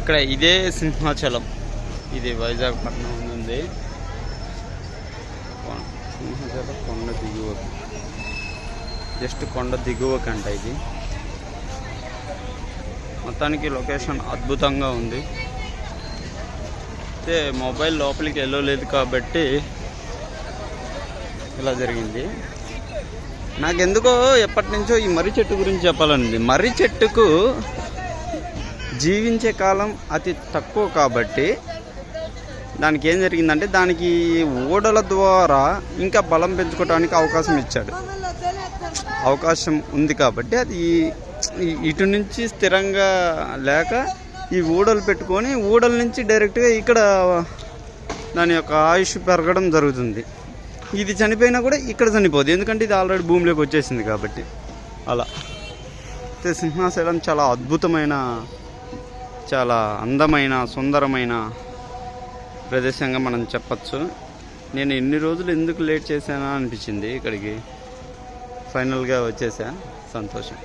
ఇక్కడ ఇదే సింహాచలం ఇది వైజాగ్ పట్టణం ఉంది సింహాచలం కొండ దిగువ జస్ట్ కొండ దిగువ కంట ఇది. మొత్తానికి లొకేషన్ అద్భుతంగా ఉంది. అయితే మొబైల్ లోపలికి వెళ్ళలేదు కాబట్టి ఇలా జరిగింది. నాకెందుకో ఎప్పటి నుంచో ఈ మర్రి చెట్టు గురించి చెప్పాలండి. మర్రి చెట్టుకు జీవించే కాలం అతి తక్కువ కాబట్టి దానికి ఏం జరిగిందంటే దానికి ఓడల ద్వారా ఇంకా బలం పెంచుకోవడానికి అవకాశం ఇచ్చాడు. అవకాశం ఉంది కాబట్టి అది ఇటు నుంచి స్థిరంగా లేక ఈ ఊడలు పెట్టుకొని ఊడల నుంచి డైరెక్ట్గా ఇక్కడ దాని యొక్క ఆయుష్ పెరగడం జరుగుతుంది. ఇది చనిపోయినా కూడా ఇక్కడ చనిపోదు. ఎందుకంటే ఇది ఆల్రెడీ భూమిలోకి వచ్చేసింది కాబట్టి. అలా. అయితే చాలా అద్భుతమైన చాలా అందమైన సుందరమైన ప్రదేశంగా మనం చెప్పచ్చు. నేను ఎన్ని రోజులు ఎందుకు లేట్ చేశానా అనిపించింది ఇక్కడికి? ఫైనల్గా వచ్చేసా? సంతోషం.